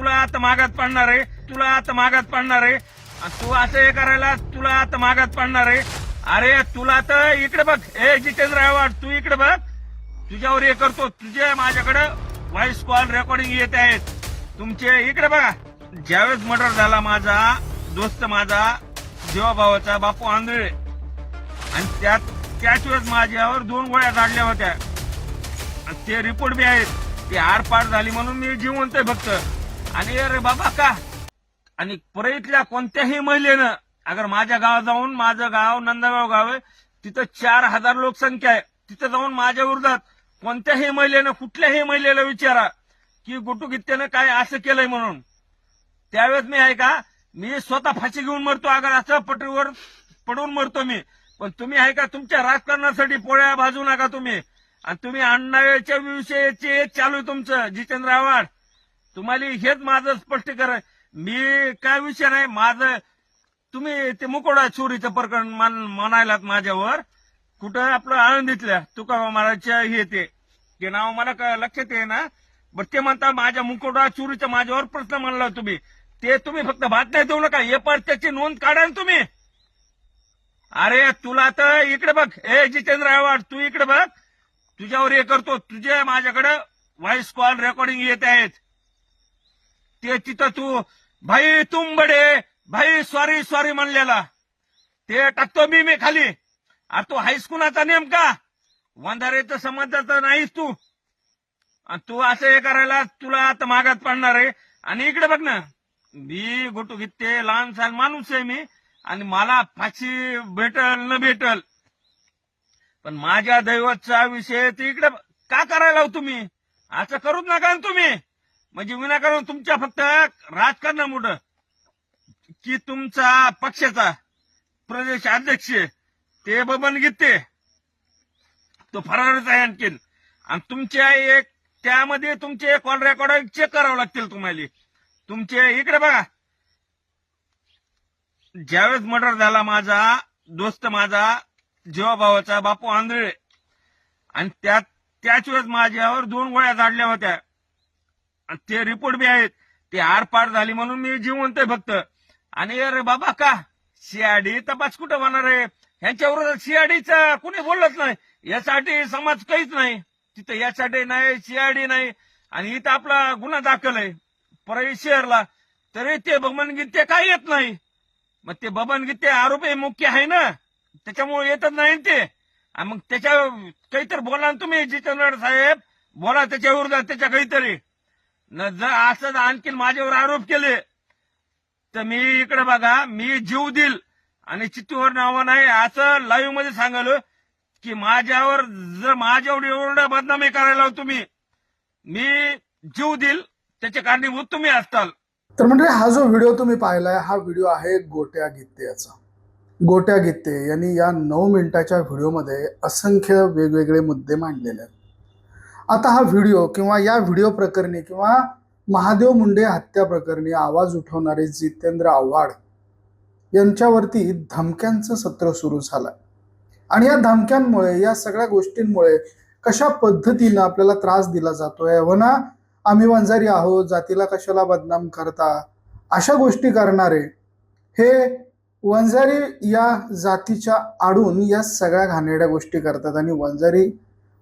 तुला आता मागात पडणार आहे. तुला आता मागात पडणार आहे. आणि तू असं हे करायला तुला आता मागात पडणार आहे. अरे तुला तर इकडे बघ. ए जितेंद्र आव्हाड तू इकडे बघ. तुझ्यावर हे करतो. तुझे माझ्याकडे व्हॉइस कॉल रेकॉर्डिंग येत आहेत. तुमचे इकडे बघा. ज्यावेळेस मर्डर झाला माझा दोस्त माझा जीवाभावाचा बापू आंधळे. आणि त्यात त्याच वेळेस माझ्यावर दोन गोळ्या झाडल्या होत्या. आणि ते रिपोर्ट बी आहेत. ती आरपार झाली म्हणून मी जिवंत आहे फक्त. आणि अरे बाबा का? आणि परळीतल्या कोणत्याही महिलेनं अगर माझ्या गावात जाऊन माझं गाव नंदगाव गाव आहे तिथं चार हजार लोकसंख्या आहे. तिथं जाऊन माझ्या विरोधात कोणत्याही महिलेनं कुठल्याही महिलेला विचारा की गुटू काय असं केलंय म्हणून. त्यावेळेस मी आहे का मी स्वतः फाशी घेऊन मरतो अगर असं पटरीवर पडून मरतो मी. पण तुम्ही आहे का तुमच्या राजकारणासाठी पोळ्या भाजू नका तुम्ही. आणि तुम्ही अण्णाच्या विषयीचे चालू आहे तुमचं जितेंद्र आव्हाड. तुम्हाला हेच माझं स्पष्टीकरण. कर मी काय विषय नाही माझं तुम्ही ते मुकोडा चोरीचं प्रकरण मान म्हणायलात माझ्यावर. कुठं आपलं आळंदीतल्या तुका महाराजच्या हे ते ते नाव मला लक्षात ये ना बट ते म्हणता माझ्या मुकोडा चोरीचा माझ्यावर प्रश्न मांडला तुम्ही. ते तुम्ही फक्त बातम्या देऊ नका हे पण त्याची नोंद काढा ना तुम्ही. अरे तुला तर इकडे बघ. ए जितेंद्र आव्हाड तू इकडे बघ. तुझ्यावर हे करतो तुझे माझ्याकडे व्हॉइस कॉल रेकॉर्डिंग येत आहेत. ते तिथं तू भाई तुम बडे भाई सॉरी सॉरी म्हणलेला. ते टाकतो मी मी खाली. अरे तू हायस्कूलाचा नेमका. वंधारेचं समजायचं नाहीस तू. आणि तू असं हे करायला तुला आता मागात पडणार आहे. आणि इकडे बघ ना. मी गोटू घेते लहान सहान माणूस आहे मी. आणि मला फाशी भेटल न भेटल. पण माझ्या दैवतचा विषय इकडे का करायला हो तुम्ही? असं करूच नका ना तुम्ही. म्हणजे विनाकारण तुमच्या फक्त राजकारणामुळं की तुमचा पक्षाचा प्रदेश अध्यक्ष ते बबन गीते. तो फरारच आहे आणखीन. आणि तुमच्या एक त्यामध्ये तुमचे कॉल रेकॉर्ड चेक करावं लागतील तुम्हाला. तुमचे इकडे बघा. ज्यावेळेस मर्डर झाला माझा दोस्त माझा जीवाभावाचा बापू आंधळे. आणि त्याच वेळेस माझ्यावर दोन गोळ्या झाडल्या होत्या. ते रिपोर्ट बी आहेत. ते आरपार झाली म्हणून मी जिवंत आहे फक्त. आणि अरे बाबा का? सीआयडी तपास कुठं होणार आहे? ह्यांच्या विरोधात सीआयडीचा कुणी बोलत नाही? यासाठी समाज काहीच नाही. तिथं यासाठी नाही सीआयडी नाही. आणि इथं आपला गुन्हा दाखल आहे. परळी शहरला. तरी ते बबनगीते काय येत नाही? मग ते बबनगीते आरोपी मुख्य आहे ना? त्याच्यामुळे येतच नाही ते. मग त्याच्या काहीतरी बोला ना तुम्ही जितेंद्र साहेब. बोला त्याच्या विरोधात त्याच्या काहीतरी. न जर असंच आणखीन माझ्यावर आरोप केले तर मी इकडे बघा मी जीव देईल. आणि चित्तूवर नावं नाही असं लाईव्हमध्ये सांगालो की माझ्यावर जर माझ्यावर एवढा बदनामी करायला तुम्ही मी जीव देईल त्याचे कारणीभूत तुम्ही असताल. तर म्हणजे हा जो व्हिडिओ तुम्ही पाहिलाय हा व्हिडिओ आहे गोट्या गित्ते याचा गोट्या गित्ते यांनी या नऊ मिनिटाच्या व्हिडिओमध्ये असंख्य वेगवेगळे मुद्दे मांडलेले आहेत. आता हा व्हिडिओ किंवा या व्हिडिओ प्रकरणी किंवा महादेव मुंडे हत्या प्रकरणी आवाज उठवणारे जितेंद्र आव्हाड यांच्यावरती धमक्यांचं सत्र सुरू झालं आणि या धमक्यांमुळे या सगळ्या गोष्टींमुळे कशा पद्धतीनं आपल्याला त्रास दिला जातोय? हो ना? आम्ही वंजारी आहोत जातीला कशाला बदनाम करता? अशा गोष्टी करणारे हे वंजारी या जातीच्या आडून या सगळ्या घाणेरड्या गोष्टी करतात. आणि वंजारी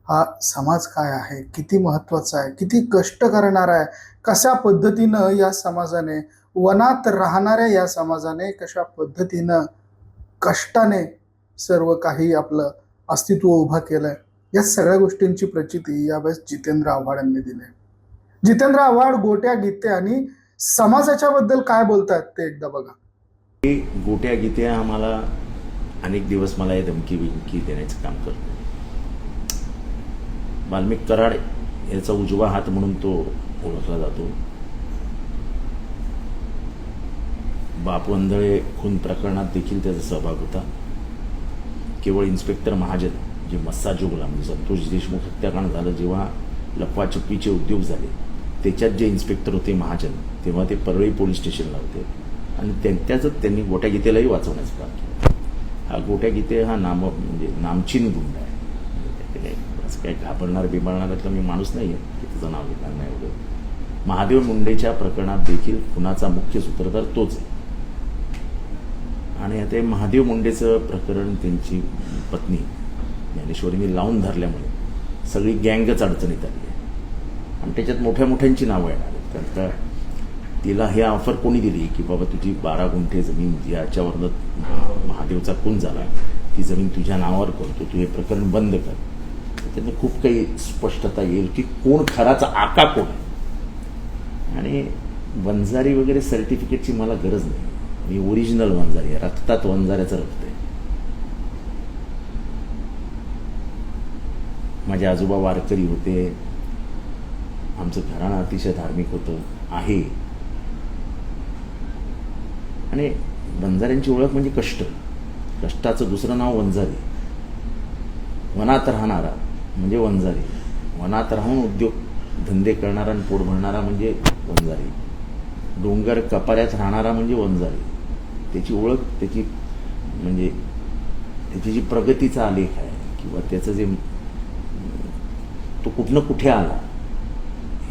हा समाज काय आहे? किती महत्त्वाचा आहे? किती कष्ट करणार आहे? कशा पद्धतीनं या समाजाने वनात राहणाऱ्या या समाजाने कशा पद्धतीनं कष्टाने सर्व काही आपलं अस्तित्व उभं केलंय? या सगळ्या गोष्टींची प्रचिती यावेळेस जितेंद्र आव्हाड यांनी दिली आहे. जितेंद्र आव्हाड गोट्या गीते आणि समाजाच्या बद्दल काय बोलतात ते एकदा बघा. हे गोट्या गीते आम्हाला अनेक दिवस मला हे धमकी विमकी देण्याचं काम करतो वाल्मिक कराड याचा उजवा हात म्हणून तो ओळखला जातो. बापू खून प्रकरणात देखील त्याचा सहभाग होता. केवळ इन्स्पेक्टर महाजन जे मस्सा जोगला म्हणजे संतोष देशमुख हत्याकांड झालं जेव्हा लपवाछपीचे उद्योग झाले त्याच्यात जे इन्स्पेक्टर होते महाजन तेव्हा ते परळी पोलीस स्टेशनला होते. आणि त्यांच्याच त्यांनी गोट्या गीतेलाही वाचवण्याचं काम केलं. हा गोट्या गीते हा नाम म्हणजे नामचीन गुंड आहे. असं काही घाबरणार बिबरणार तर मी माणूस नाही आहे की तिचं नाव घेणार नाही वगैरे महादेव मुंडेच्या प्रकरणात देखील खुनाचा मुख्य सूत्रधार तोच आहे. आणि आता महादेव मुंडेचं प्रकरण त्यांची पत्नी ज्ञानेश्वरीने लावून धरल्यामुळे सगळी गँगच अडचणीत आली आहे. आणि त्याच्यात मोठ्या मोठ्यांची नावं येणार आहेत. कारण का तिला हे ऑफर कोणी दिली की बाबा तुझी बारा गुंठे जमीन याच्यावरनं महादेवचा खून झाला ती जमीन तुझ्या नावावर करतो तू हे प्रकरण बंद कर. त्याने खूप काही स्पष्टता येईल की कोण खराचा आका कोण आहे. आणि वंजारी वगैरे सर्टिफिकेटची मला गरज नाही. मी ओरिजिनल वंजारी आहे. रक्तात वंजाऱ्याचं रक्त आहे. माझे आजोबा वारकरी होते. आमचं घराणं अतिशय धार्मिक होतं. आहे. आणि वंजाऱ्यांची ओळख म्हणजे कष्ट. कष्टाचं दुसरं नाव वंजारी. वनात राहणारा. म्हणजे वंजारी. वनात राहून उद्योग धंदे करणारा आणि पोट भरणारा म्हणजे वंजारी. डोंगर कपाऱ्यात राहणारा म्हणजे वंजारी. त्याची ओळख त्याची म्हणजे त्याची जी प्रगतीचा आलेख आहे किंवा त्याचं जे तो कुठनं कुठे आला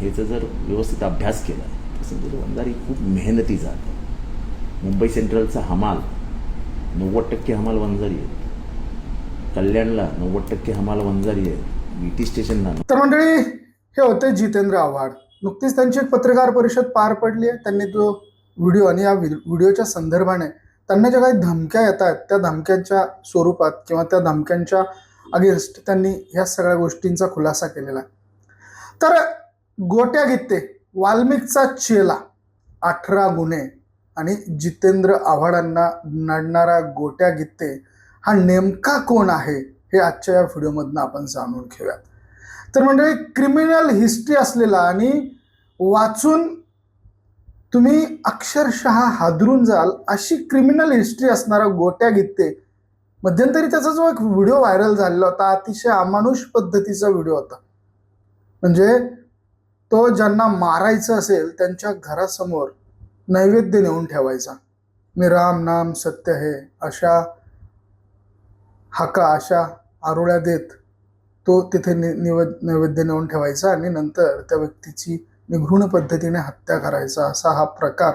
ह्याचा जर व्यवस्थित अभ्यास केला तसं तर वंजारी खूप मेहनती जात आहे. मुंबई सेंट्रलचा हमाल नव्वद टक्के हमाल वंजारी आहेत. कल्याणला नव्वद टक्के हमाल वंजारी आहेत. टी स्टेशन तर मंडळी हे होते जितेंद्र आव्हाड. नुकतीच त्यांची एक पत्रकार परिषद पार पडली आहे. त्यांनी तो व्हिडिओ आणि या व्हिडिओच्या संदर्भाने त्यांना ज्या काही धमक्या येत आहेत त्या धमक्यांच्या स्वरूपात किंवा त्या धमक्यांच्या अगेन्स्ट त्यांनी ह्या सगळ्या गोष्टींचा खुलासा केलेला आहे. तर गोट्या गीते वाल्मिकचा चेला अठरा गुन्हे आणि जितेंद्र आव्हाडांना नडणारा गोट्या गीते हा नेमका कोण आहे? हे आजच्या या व्हिडिओमधनं आपण जाणून घेऊयात. तर म्हणजे क्रिमिनल हिस्ट्री असलेला आणि वाचून तुम्ही अक्षरशः हादरून जाल अशी क्रिमिनल हिस्ट्री असणारा गोट्या गीते. मध्यंतरी त्याचा जो एक व्हिडिओ व्हायरल झालेला होता अतिशय अमानुष पद्धतीचा व्हिडिओ होता. म्हणजे तो ज्यांना मारायचं असेल त्यांच्या घरासमोर नैवेद्य नेऊन ठेवायचा. मी राम नाम सत्य हे अशा हाका अशा आरोळ्या देत तो तिथे नि निव नैवेद्य नेऊन ठेवायचा आणि नंतर त्या व्यक्तीची निघृण पद्धतीने हत्या करायचा असा हा प्रकार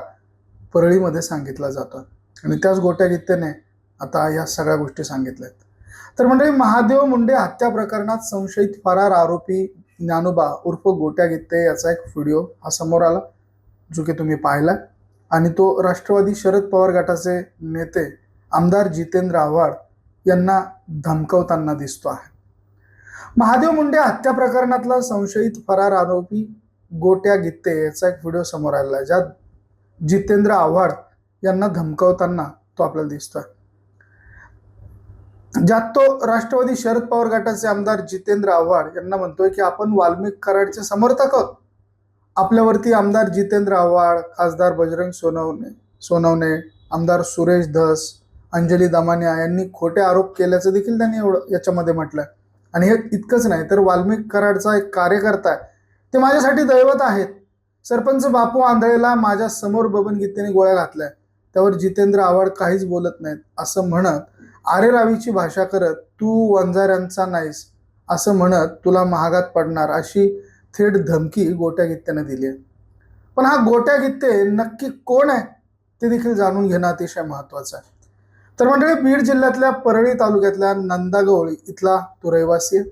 परळीमध्ये सांगितला जातो. आणि त्याच गोट्या गीतेने आता या सगळ्या गोष्टी सांगितल्या आहेत तर म्हणजे महादेव मुंडे हत्या प्रकरणात संशयित फरार आरोपी ज्ञानोबा उर्फ गोट्या गीते याचा एक व्हिडिओ हा समोर आला जो की तुम्ही पाहिला. आणि तो राष्ट्रवादी शरद पवार गटाचे नेते आमदार जितेंद्र आव्हाड यांना धमकवताना दिसतो आहे. महादेव मुंडे हत्या प्रकरणातला संशयित फरार आरोपी गोट्या गित्ते याचा एक व्हिडिओ समोर आलेला आहे. ज्यात जितेंद्र आव्हाड यांना धमकवताना तो आपल्याला दिसतोय. ज्यात तो राष्ट्रवादी शरद पवार गटाचे आमदार जितेंद्र आव्हाड यांना म्हणतोय की आपण वाल्मिक कराडचे समर्थक आहोत. आपल्यावरती आमदार जितेंद्र आव्हाड खासदार बजरंग सोनवणे सोनवणे आमदार सुरेश धस अंजली दमानिया यांनी खोटे आरोप केल्याचं देखील त्यांनी एवढं याच्यामध्ये म्हटलंय. आणि हे इतकंच नाही तर वाल्मिक कराडचा एक कार्यकर्ता आहे. ते माझ्यासाठी दैवत आहेत. सरपंच बापू आंधळेला माझ्यासमोर बबन गीतेने गोळ्या घातल्या. त्यावर जितेंद्र आव्हाड काहीच बोलत नाहीत असं म्हणत आरे रावीची भाषा करत तू वंजाऱ्यांचा नाहीस असं म्हणत तुला महागात पडणार अशी थेट धमकी गोट्या गित्त्याने दिली आहे. पण हा गोट्या गित्ते नक्की कोण आहे ते देखील जाणून घेणं अतिशय महत्वाचं आहे. तर मंडळी बीड जिल्ह्यातल्या परळी तालुक्यातल्या नंदागवळी इथला तो रहिवासी आहे.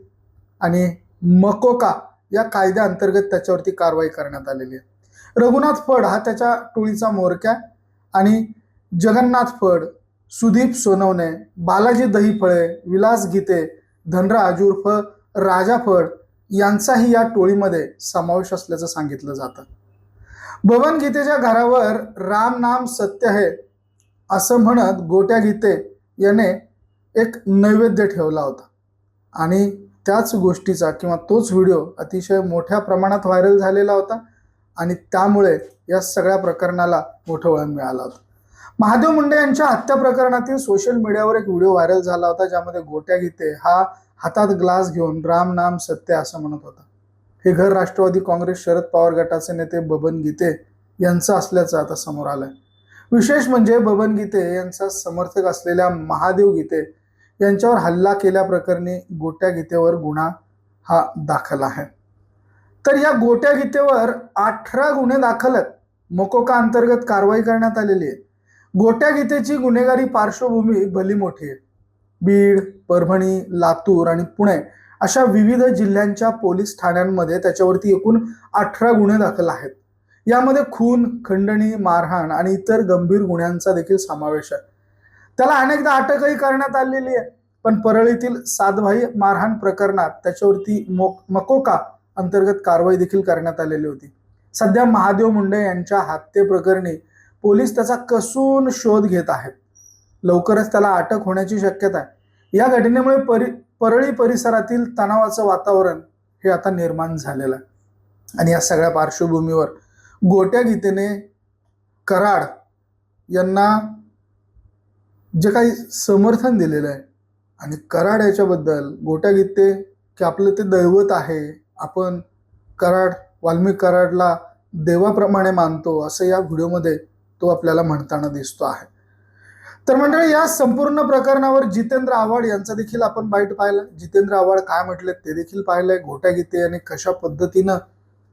आणि मकोका या कायद्याअंतर्गत त्याच्यावरती कारवाई करण्यात आलेली आहे. रघुनाथ फड हा त्याच्या टोळीचा मोरक्या आणि जगन्नाथ फड सुदीप सोनवणे बालाजी दहीफळे विलास गीते धनराज उर्फ राजा फड यांचाही या टोळीमध्ये समावेश असल्याचं सांगितलं जातं. भवन गीतेच्या घरावर राम नाम सत्य है असं म्हणत गोट्या गीते याने एक नैवेद्य ठेवला होता. आणि त्याच गोष्टीचा किंवा तोच व्हिडिओ अतिशय मोठ्या प्रमाणात व्हायरल झालेला होता आणि त्यामुळे या सगळ्या प्रकरणाला मोठं वळण मिळालं होतं. महादेव मुंडे यांच्या हत्या प्रकरणातील सोशल मीडियावर एक व्हिडिओ व्हायरल झाला होता ज्यामध्ये गोट्या गीते हा हातात ग्लास घेऊन राम नाम सत्य असं म्हणत होता. हे घर राष्ट्रवादी काँग्रेस शरद पवार गटाचे नेते बबन गीते यांचं असल्याचं आता समोर आलंय. विशेष म्हणजे बबन गीते यांचा समर्थक असलेल्या महादेव गीते यांच्यावर हल्ला केल्याप्रकरणी गोट्या गीतेवर गुन्हा हा दाखल आहे. तर या गोट्या गीतेवर अठरा गुन्हे दाखल आहेत मोकोका अंतर्गत कारवाई करण्यात आलेली आहे. गोट्या गीतेची गुन्हेगारी पार्श्वभूमी भली मोठी आहे. बीड परभणी लातूर आणि पुणे अशा विविध जिल्ह्यांच्या पोलीस ठाण्यांमध्ये त्याच्यावरती एकूण अठरा गुन्हे दाखल आहेत. यामध्ये खून खंडणी मारहाण आणि इतर गंभीर गुन्ह्यांचा देखील समावेश आहे. त्याला अनेकदा अटकही करण्यात आलेली आहे पण परळीतील सातभाई मारहाण प्रकरणात त्याच्यावरती मोक मकोका अंतर्गत कारवाई देखील करण्यात आलेली होती. सध्या महादेव मुंडे यांच्या हत्येप्रकरणी पोलीस त्याचा कसून शोध घेत आहेत. लवकरच त्याला अटक होण्याची शक्यता आहे. या घटनेमुळे परि परळी परिसरातील तणावाचं वातावरण हे आता निर्माण झालेलं आहे. आणि या सगळ्या पार्श्वभूमीवर गोट्या गीतेने कराड यांना जे काही समर्थन दिलेलं आहे आणि कराड याच्याबद्दल गोट्या गीते की आपलं ते दैवत आहे आपण कराड वाल्मिक कराडला देवाप्रमाणे मानतो असं या व्हिडिओमध्ये तो आपल्याला म्हणताना दिसतो आहे. तर मंडळी या संपूर्ण प्रकरणावर जितेंद्र आव्हाड यांचा देखील आपण बाईट पाहिला. जितेंद्र आव्हाड काय म्हटले ते देखील पाहिलंय. गोट्या गीते आणि कशा पद्धतीनं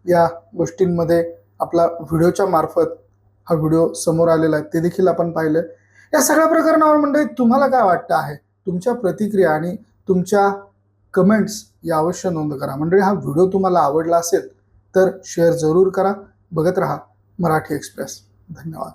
या गोष्टींमध्ये आपला व्हिडिओच्या मार्फत हा व्हिडिओ समोर आलेला आहे ते देखील आपण पाहिलं या सगळ्या प्रकरणावर मंडळी तुम्हाला काय वाटतं आहे? तुमच्या प्रतिक्रिया आणि तुमच्या कमेंट्स या अवश्य नोंद करा. मंडळी हा व्हिडिओ तुम्हाला आवडला असेल तर शेअर जरूर करा. बघत राहा मराठी एक्सप्रेस धन्यवाद.